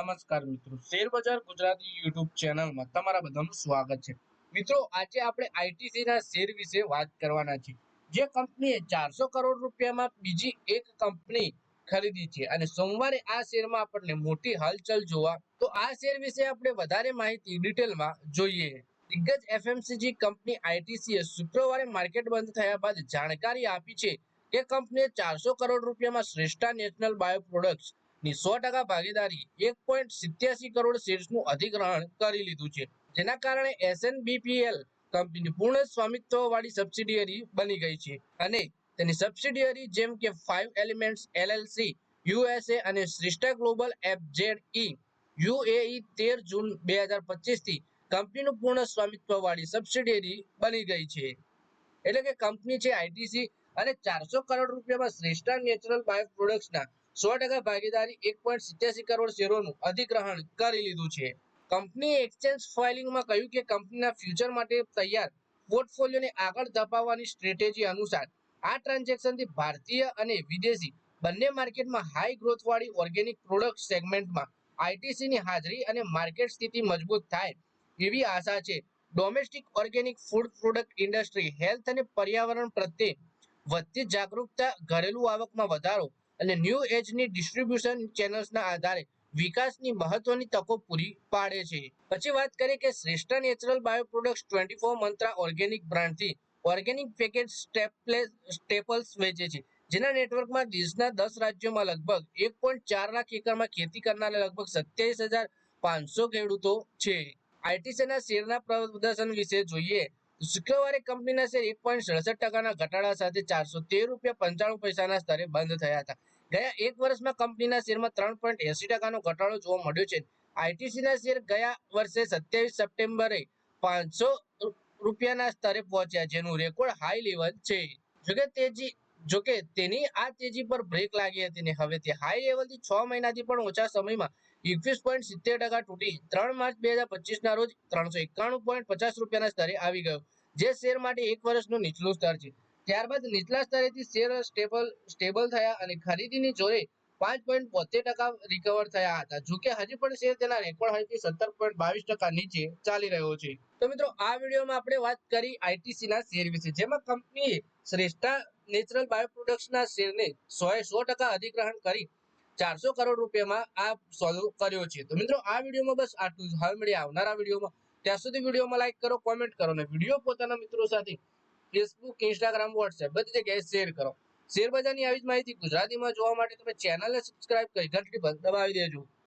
નમસ્કાર મિત્રો. શેરબજાર ગુજરાતી યુટ્યુબ ચેનલમાં તમારા બધાનું સ્વાગત છે. મિત્રો, આજે આપણે આઈટીસીના શેર વિશે વાત કરવાના છે જે કંપનીએ ચારસો કરોડ રૂપિયામાં બીજી એક કંપની ખરીદી છે અને સોમવારે આ શેરમાં આપણને મોટી હલચલ જોવા. તો આ શેર વિશે આપણે વધારે માહિતી ડિટેલમાં જોઈએ. દિગ્ગજ એફએમસીજી કંપની આઈટીસીએ શુક્રવારે માર્કેટ બંધ થયા બાદ જાણકારી આપી છે કે કંપનીએ ચારસો કરોડ રૂપિયામાં શ્રેષ્ઠા નેશનલ બાયો પ્રોડક્ટ્સ ની સો ટકા ભાગીદારી એક પોઈન્ટ સિત્યાસી કરોડ શેર્સનું અધિગ્રહણ કરી લીધું છે. જેના કારણે એસએનબીપીએલ કંપની પૂર્ણ સ્વામિત્વ વાળી સબસિડિયરી બની ગઈ છે અને તેની સબસિડિયરી જેમ કે ફાઇવ એલિમેન્ટ્સ એલએલસી યુએસએ અને Shrishta global FZ E UAE તેર જૂન બે હજાર પચીસથી કંપનીનું પૂર્ણ સ્વામિત્વ વાળી સબસિડિયરી બની ગઈ છે. એટલે કે કંપની છે આઈટીસી અને ચારસો કરોડ રૂપિયામાં શ્રેષ્ઠા નેચરલ બાયો પ્રોડક્ટ્સના સો ટકા ભાગીદારી એક પોઈન્ટ સિત્યાસી કરોડ શેરોનું અધિગ્રહણ કરી લીધું છે. કંપનીએ એક્સચેન્જ ફાઇલિંગમાં કહ્યું કે કંપનીના ફ્યુચર માટે તૈયાર પોર્ટફોલિયોને આગળ ધપાવવાની સ્ટ્રેટેજી અનુસાર આ ટ્રાન્ઝેક્શનથી ભારતીય અને વિદેશી બંને માર્કેટમાં હાઈ ગ્રોથવાળી ઓર્ગેનિક પ્રોડક્ટ સેગમેન્ટમાં આઈટીસીની હાજરી અને માર્કેટ સ્થિતિ મજબૂત થાય એવી આશા છે. Domestic organic food product industry health અને પર્યાવરણ પ્રત્યે વધતી જાગૃતતા, ઘરેલુ આવકમાં વધારો અને ન્યૂ એજની ડિસ્ટ્રીબ્યુશન ચેનલ્સના આધારે વિકાસની મહત્વની તકો પૂરી પાડે છે. પછી વાત કરીએ કે શ્રેષ્ઠ natural bio products twenty four Mantra organic બ્રાન્ડથી organic package staples staples વેચે છે. જેના નેટવર્કમાં દેશના દસ રાજ્યોમાં લગભગ એક પોઈન્ટ ચાર લાખ એકરમાં ખેતી કરનારા લગભગ સત્યાવીસ હજાર પાંચસો ખેડૂતો છે. આઈટીસીના શેરના પ્રદર્શન વિશે જોઈએ, શુક્રવારે કંપનીના શેર એક પોઈન્ટ સડસઠ ટકાના ઘટાડા સાથે ચારસો તેર રૂપિયા પંચાણું પૈસાના સ્તરે બંધ થયા હતા. ગયા એક વર્ષમાં કંપનીના શેરમાં ત્રણ પોઈન્ટ એસી ટકાનો ઘટાડો જોવા મળ્યો છે. આઈટીસીના શેર ગયા વર્ષે સત્યાવીસ સપ્ટેમ્બરે પાંચસો રૂપિયાના સ્તરે પહોંચ્યા, જેનું રેકોર્ડ હાઈ લેવલ છે. જોકે તેજી, જોકે તેની આ તેજી પર બ્રેક લાગી હતી ને હવે તે હાઈ લેવલથી છ મહિનાથી પણ ઓછા સમયમાં એકવીસ પોઈન્ટ સિત્તેર ટકા તૂટી ત્રણ માર્ચ બે હજાર પચીસના રોજ ત્રણસો એકાણું પોઈન્ટ પચાસ રૂપિયાના સ્તરે આવી ગયો, જે શેર માટે એક વર્ષનું નીચલું સ્તર છે. ત્યારબાદ નીચલા સ્તરેથી શેર સ્ટેબલ સ્ટેબલ થયા અને ખરીદીની જોરે પાંચ પોઈન્ટ બોતેર ટકા રિકવર થયા હતા. જોકે હજી પણ શેર તેના રેકોર્ડ હાઈથી સત્તર પોઈન્ટ બાવીસ ટકા નીચે ચાલી રહ્યો છે. તો મિત્રો, આ વિડીયોમાં આપણે વાત કરી આઈટીસીના શેર વિશે, જેમાં કંપનીએ શ્રેષ્ઠા નેચરલ બાયો પ્રોડક્ટ્સના શેરને સોએ સો ટકા અધિગ્રહણ કરી ચારસો કરોડ રૂપિયામાં આ સોલ્વ કર્યો છે. તો મિત્રો, આ વિડીયોમાં બસ આટલું જ. હવે મળીએ આવનારા વિડીયોમાં. ત્યાં સુધી વિડીયોમાં લાઈક કરો કોમેન્ટ કરો અને વીડિયો પોતાના મિત્રો સાથે ફેસબુક ઇન્સ્ટાગ્રામ વોટ્સએપ બધી જગ્યાએ શેર કરો. શેર બજારની આવી જ માહિતી ગુજરાતીમાં જોવા માટે તમે ચેનલને સબસ્ક્રાઇબ કરી ઘંટડી દબાવી દેજો.